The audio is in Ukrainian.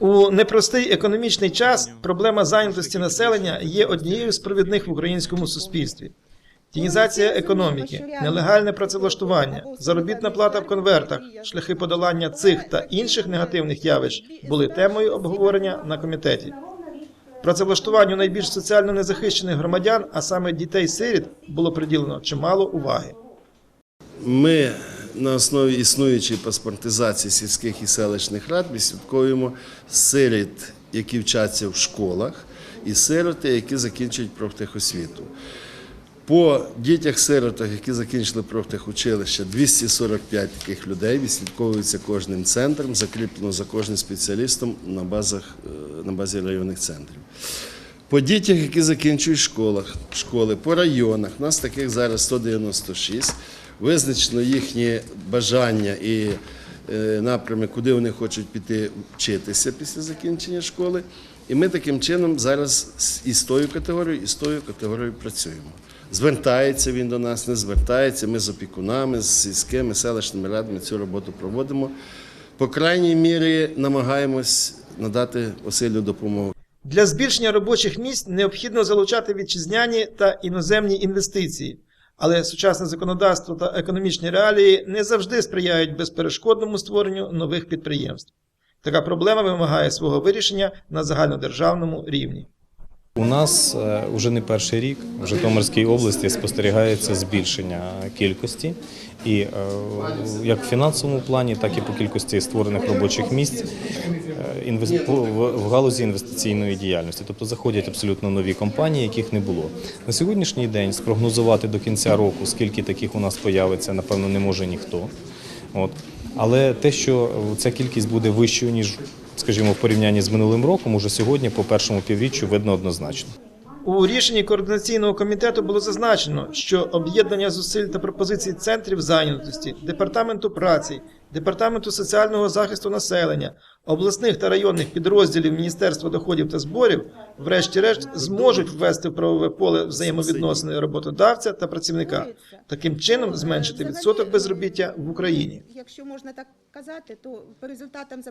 У непростий економічний час проблема зайнятості населення є однією з провідних в українському суспільстві. Тінізація економіки, нелегальне працевлаштування, заробітна плата в конвертах, шляхи подолання цих та інших негативних явищ були темою обговорення на комітеті. Працевлаштуванню найбільш соціально незахищених громадян, а саме дітей-сиріт, було приділено чимало уваги. Ми на основі існуючої паспортизації сільських і селищних рад відслідковуємо сиріт, які вчаться в школах, і сироти, які закінчують профтехосвіту. По дітях-сиротах, які закінчили профтехучилище, 245 таких людей відслідковуються кожним центром, закріплено за кожним спеціалістом на, базах, е, на базі районних центрів. По дітях, які закінчують школах, школи, по районах, у нас таких зараз 196. Визначено їхні бажання і е, напрями, куди вони хочуть піти вчитися після закінчення школи. І ми таким чином зараз і з тою категорією, і з тою категорією працюємо. Звертається він до нас, не звертається. Ми з опікунами, з сільськими селищними радами цю роботу проводимо. По крайній мірі намагаємось надати осилю допомогу. Для збільшення робочих місць необхідно залучати вітчизняні та іноземні інвестиції, але сучасне законодавство та економічні реалії не завжди сприяють безперешкодному створенню нових підприємств. Така проблема вимагає свого вирішення на загальнодержавному рівні. У нас е, вже не перший рік в Житомирській області спостерігається збільшення кількості, і е, як в фінансовому плані, так і по кількості створених робочих місць е, в галузі інвестиційної діяльності. Тобто заходять абсолютно нові компанії, яких не було. На сьогоднішній день спрогнозувати до кінця року, скільки таких у нас появиться, напевно, не може ніхто. Але те, що ця кількість буде вищою, ніж, скажімо, в порівнянні з минулим роком, уже сьогодні по першому півріччю видно однозначно. У рішенні координаційного комітету було зазначено, що об'єднання зусиль та пропозицій центрів зайнятості, департаменту праці, департаменту соціального захисту населення, обласних та районних підрозділів Міністерства доходів та зборів, врешті-решт, зможуть ввести в правове поле взаємовідносини роботодавця та працівника, таким чином зменшити відсоток безробіття в Україні. Якщо можна так казати, то по результатам